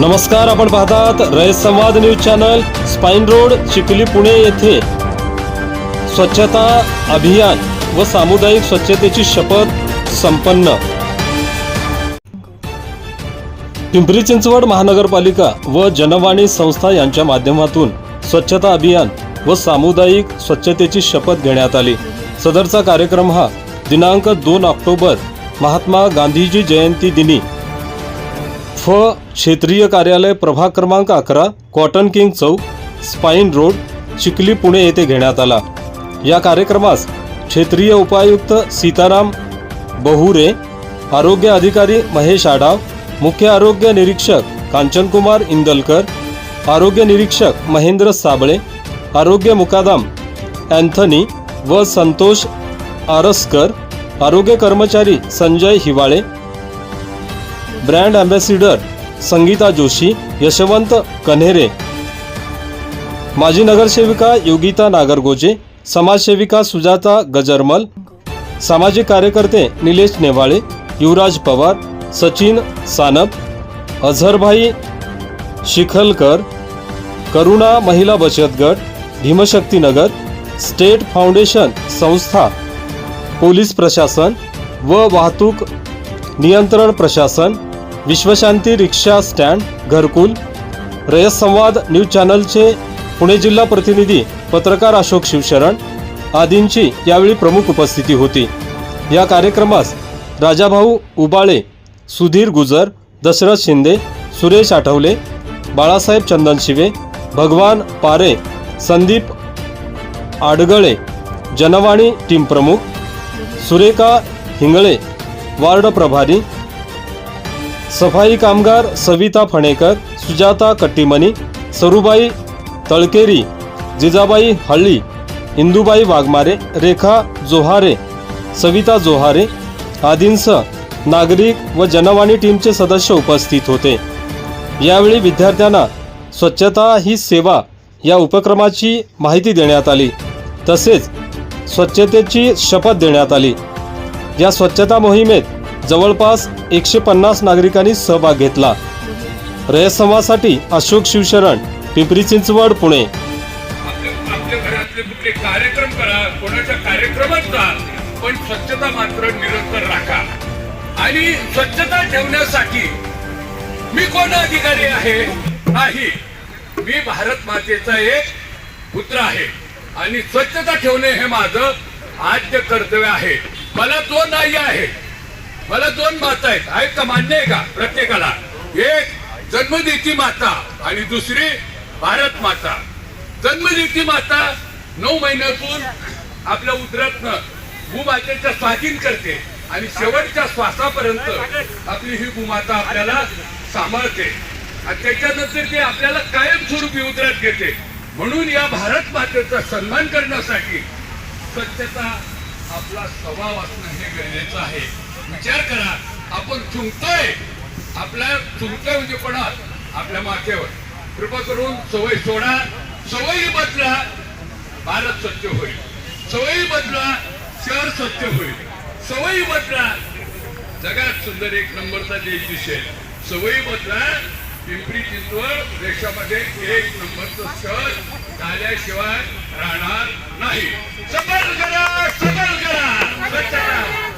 नमस्कार आपण पाहतात Rayat Samvad news channel spine road Chikhali Pune येथे. स्वच्छता अभियान व सामुदायिक स्वच्छतेची शपथ संपन्न. पिंपरी चिंचवड महानगरपालिका व जनवाणी संस्था यांच्या माध्यमातून स्वच्छता अभियान व सामुदायिक स्वच्छतेची शपथ घेण्यात आली. सदरचा कार्यक्रम हा दिनांक दोन ऑक्टोबर महात्मा गांधीजी जयंती दिनी फ क्षेत्रीय कार्यालय प्रभाग क्रमांक अकरा कॉटन किंग चौक स्पाईन रोड चिखली पुणे येथे घेण्यात आला. या कार्यक्रमास क्षेत्रीय उपायुक्त सीताराम बहुरे आरोग्य अधिकारी महेश आडाव मुख्य आरोग्य निरीक्षक कांचनकुमार इंदलकर आरोग्य निरीक्षक महेंद्र साबळे आरोग्य मुकादाम अँथनी व संतोष आरसकर आरोग्य कर्मचारी संजय हिवाळे ब्रँड अँबॅसिडर संगीता जोशी यशवंत कन्हेरे. माजी नगरसेविका योगिता नागरगोजे समाजसेविका सुजाता गजरमल सामाजिक कार्यकर्ते निलेश नेवाळे युवराज पवार सचिन सानप अझरभाई शिखलकर करुणा महिला बचत गट भीमशक्तीनगर स्टेट फाउंडेशन संस्था पोलीस प्रशासन व वाहतूक नियंत्रण प्रशासन विश्वशांती रिक्षा स्टँड घरकुल रयत संवाद न्यूज चॅनलचे पुणे जिल्हा प्रतिनिधी पत्रकार अशोक शिवशरण आदींची यावेळी प्रमुख उपस्थिती होती. या कार्यक्रमास राजाभाऊ उबाळे सुधीर गुजर दशरथ शिंदे सुरेश आठवले बाळासाहेब चंदन शिवे भगवान पारे संदीप आडगळे जनवाणी टीम प्रमुख सुरेखा हिंगळे वार्ड प्रभारी सफाई कामगार सविता फणेकर सुजाता कट्टीमनी सरुबाई तळकेरी जिजाबाई हळ्ळी इंदुबाई वाघमारे रेखा जोहारे सविता जोहारे आदींसह नागरिक व जनवाणी टीमचे सदस्य उपस्थित होते. यावेळी विद्यार्थ्यांना स्वच्छता ही सेवा या उपक्रमाची माहिती देण्यात आली. तसेच स्वच्छतेची शपथ देण्यात आली. या स्वच्छता मोहिमेत जवळपास एकशे पन्नास नागरिकांनी सहभाग घेतला. रयत समाजासाठी अशोक शिवशरण पिंपरी चिंचवड पुणे. कुठले कार्यक्रम करा कोणाच्या कार्यक्रमात जा पण स्वच्छता मात्र निरंतर राखा. आणि स्वच्छता ठेवण्यासाठी मी कोण अधिकारी आहे? नाही. मी भारत मातेचा एक पुत्र आहे. आणि स्वच्छता ठेवणे हे माझं आद्य कर्तव्य आहे. मला दोन नाही आहे. मला दोन माता आहेत. आहेत का मान्य आहे का? प्रत्येकाला. एक जन्मदेती माता आणि दुसरी भारत माता. जन्मदेती माता नऊ महिन्यातून आपल्या उदरातनं भूमातेच्या स्वाधीन करते आणि शेवटच्या श्वासापर्यंत आपली ही भूमाता आपल्याला सांभाळते. आणि त्याच्यानंतर ती आपल्याला कायमस्वरूपी उदरात घेते. म्हणून या भारत मातेचा सन्मान करण्यासाठी स्वच्छता आपला स्वभाव असणं हे गरजेचं आहे. विचार करा. आपण चुंकतोय म्हणजे आपल्या चुंकतोय म्हणजे कोणा आपल्या माथेवर कृपा करून सवय सोडा. सवयी बदला भारत स्वच्छ होईल. सवयी बदला शहर स्वच्छ होईल. सवयी बदला जगात सुंदर एक नंबरचा देश दिसेल. सवयी बदला पिंपरी चिंचवड देशामध्ये एक नंबरचं शहर झाल्याशिवाय राहणार नाही. सबल करा सबल करा.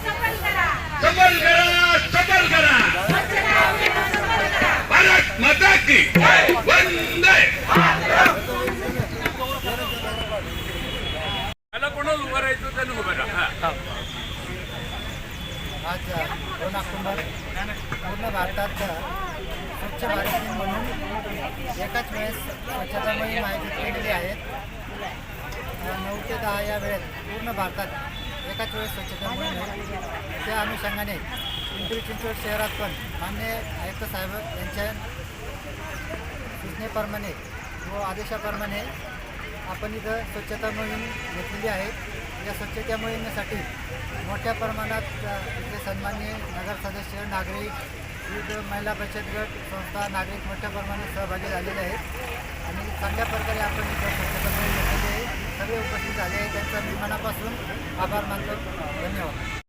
सबल करा सबल करा. भारत माता की वंदे त्याला कोणाला उभं राहायचं त्याने उभं राहा. आज दोन ऑक्टोबर पूर्ण भारतात स्वच्छ भारत दिन म्हणून एकाच वेळेस स्वच्छता मोहीम आयोजित केलेली आहे नऊ ते दहा या वेळेत पूर्ण भारतात एकाच वेळेस स्वच्छता मोहीम त्या अनुषंगाने पिंपरी चिंचवड शहरात पण मान्य आयुक्त साहेब यांच्या सूचनेप्रमाणे व आदेशाप्रमाणे आपण इथं स्वच्छता मोहीम घेतलेली आहे. या स्वच्छता मोहिमेसाठी मोठ्या प्रमाणात इथले सन्मान्य नगर सदस्य नागरिक विविध महिला बचत गट संस्था नागरिक मोठ्या प्रमाणात सहभागी झालेले आहेत. आणि चांगल्या प्रकारे आपण इथं स्वच्छता मोहीम घेतलेली आहे. उपस्थित झाले त्यांचा मी मनापासून आभार मानतो. धन्यवाद.